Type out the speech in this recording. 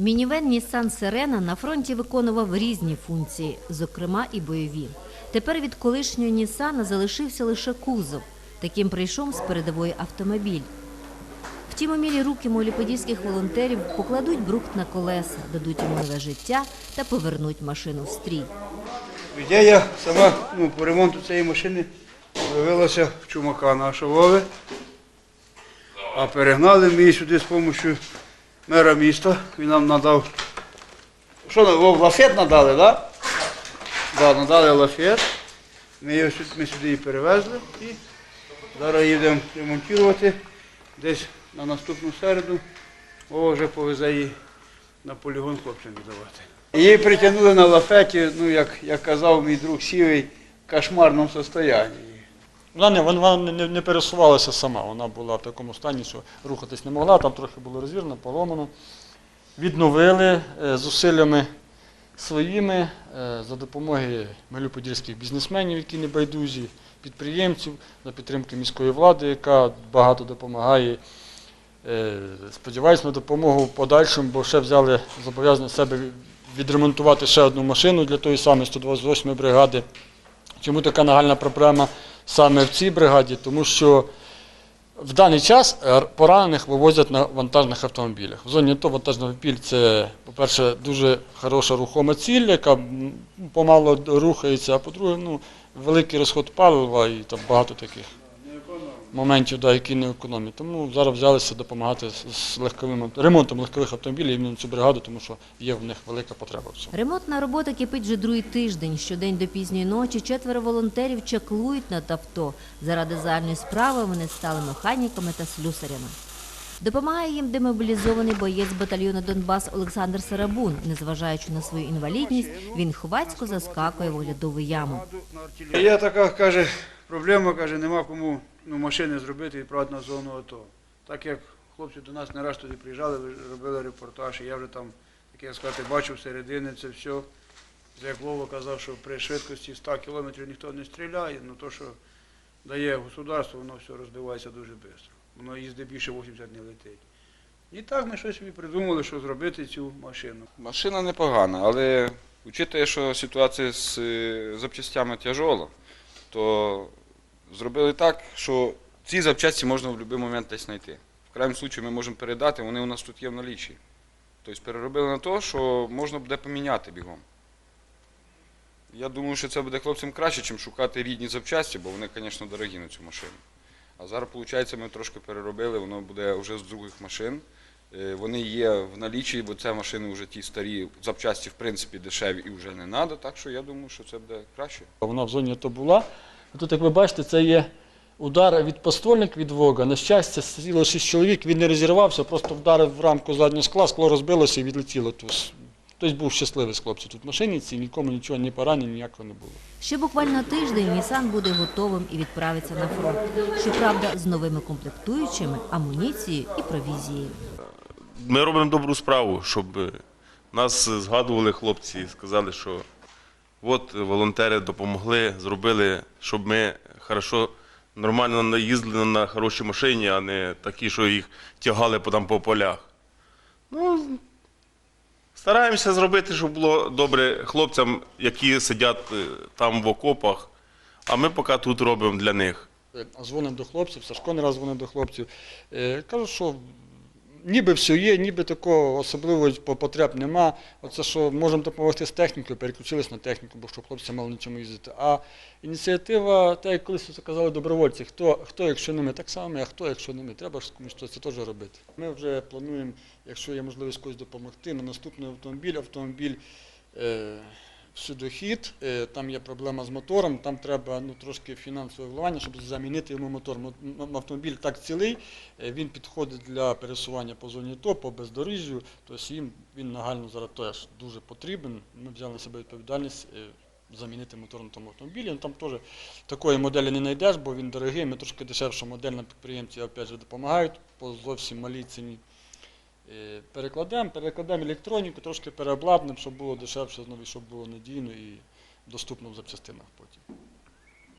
Мінівен Нісан Сирена на фронті виконував різні функції, зокрема і бойові. Тепер від колишнього Нісана залишився лише кузов. Таким прийшов з передової автомобіль. Втім, умілі руки моліподільських волонтерів покладуть брухт на колеса, дадуть йому нове життя та повернуть машину в стрій. Ідея сама ну, по ремонту цієї машини з'явилася в чумака нашого. А перегнали ми її сюди з допомогою мера міста. Він нам надав. Що нам, лафет надали, так? Да? Да, надали лафет. Ми, сю- ми сюди її перевезли і зараз їдемо ремонтувати. Десь на наступну середу Вова вже повезе її на полігон хлопцям віддавати. Її притягнули на лафеті, ну як, як казав мій друг Сівий, в кошмарному стані. Вона не, вона не, не, пересувалася сама, вона була в такому стані, що рухатись не могла, там трохи було розірвано, поломано. Відновили е, зусиллями своїми е, за допомогою малюподільських бізнесменів, які не байдужі, підприємців, за підтримки міської влади, яка багато допомагає. Е, Сподіваюсь на допомогу в подальшому, бо ще взяли зобов'язання себе відремонтувати ще одну машину для тої самої 128 бригади. Чому така нагальна проблема саме в цій бригаді? Тому що в даний час поранених вивозять на вантажних автомобілях. В зоні АТО вантажний автомобіль це, по-перше, дуже хороша рухома ціль, яка помало рухається, а по-друге, ну, великий розход палива і там багато таких моментів, да, які не економять. Тому зараз взялися допомагати з- з легковим ремонтом легкових автомобілів іменно цю бригаду, тому що є в них велика потреба в цьому. Ремонтна робота кипить вже другий тиждень. Щодень до пізньої ночі четверо волонтерів чаклують над авто. Заради загальної справи вони стали механіками та слюсарями. Допомагає їм демобілізований боєць батальйону Донбас Олександр Сарабун. Незважаючи на свою інвалідність, він хвацько заскакує в оглядову яму. Є така, каже, проблема, каже, нема кому ну, машини зробити і відправити на зону АТО. Так як хлопці до нас не раз туди приїжджали, робили репортаж, і я вже там, як я сказати, бачив середини це все. Як Вова казав, що при швидкості 100 км ніхто не стріляє, ну то, що дає государство, воно все розбивається дуже швидко. Воно їздить більше 80 не летить. І так ми щось собі придумали, що зробити цю машину. Машина непогана, але учитує, що ситуація з е, запчастями тяжола, то зробили так, що ці запчасті можна в будь-який момент десь знайти. В крайньому випадку ми можемо передати, вони у нас тут є в налічі. Тобто переробили на те, що можна буде поміняти бігом. Я думаю, що це буде хлопцям краще, ніж шукати рідні запчасті, бо вони, звісно, дорогі на цю машину. А зараз, виходить, ми трошки переробили, воно буде вже з других машин. Е, Вони є в налічі, бо це машини вже ті старі запчасті, в принципі, дешеві і вже не треба. Так що я думаю, що це буде краще. Вона в зоні АТО була. А Тут, як ви бачите, це є удар від поствольник від Вога. На щастя, сиділо шість чоловік, він не розірвався, просто вдарив в рамку заднього скла, скло розбилося і відлетіло. Тож, Хтось був щасливий з хлопців тут в машині, цій, нікому нічого, ні поранень, ніякого не було. Ще буквально тиждень Нісан буде готовим і відправиться на фронт. Щоправда, з новими комплектуючими, амуніцією і провізією. Ми робимо добру справу, щоб е, нас згадували хлопці, і сказали, що от волонтери допомогли, зробили, щоб ми хорошо, нормально наїздили на хорошій машині, а не такі, що їх тягали там по полях. Ну, стараємося зробити, щоб було добре хлопцям, які сидять е, там в окопах, а ми поки тут робимо для них. Е, Дзвонив до хлопців, Сашко не раз дзвонив до хлопців. Е, Кажу, що ніби все є, ніби такого особливого потреб нема. Оце що можемо допомогти з технікою, переключились на техніку, бо щоб хлопці мали на чому їздити. А ініціатива, та як колись казали добровольці, хто, хто якщо ми, так само, а хто, якщо не ми, треба ж комусь це теж робити. Ми вже плануємо, якщо є можливість когось допомогти, на наступний автомобіль, автомобіль. Е, Судохід, е, там є проблема з мотором, там треба ну, трошки фінансове вливання, щоб замінити йому мотор. Автомобіль так цілий, е, він підходить для пересування по зоні ТО, по бездоріжжю, тобто їм він нагально зараз теж дуже потрібен. Ми взяли на себе відповідальність е, замінити мотор на тому автомобілі. Ну, там теж такої моделі не знайдеш, бо він дорогий, ми трошки дешевша модель на підприємці опять же, допомагають по зовсім малій ціні. Перекладемо, перекладемо електроніку, трошки переобладнемо, щоб було дешевше, знову, щоб було надійно і доступно в запчастинах потім.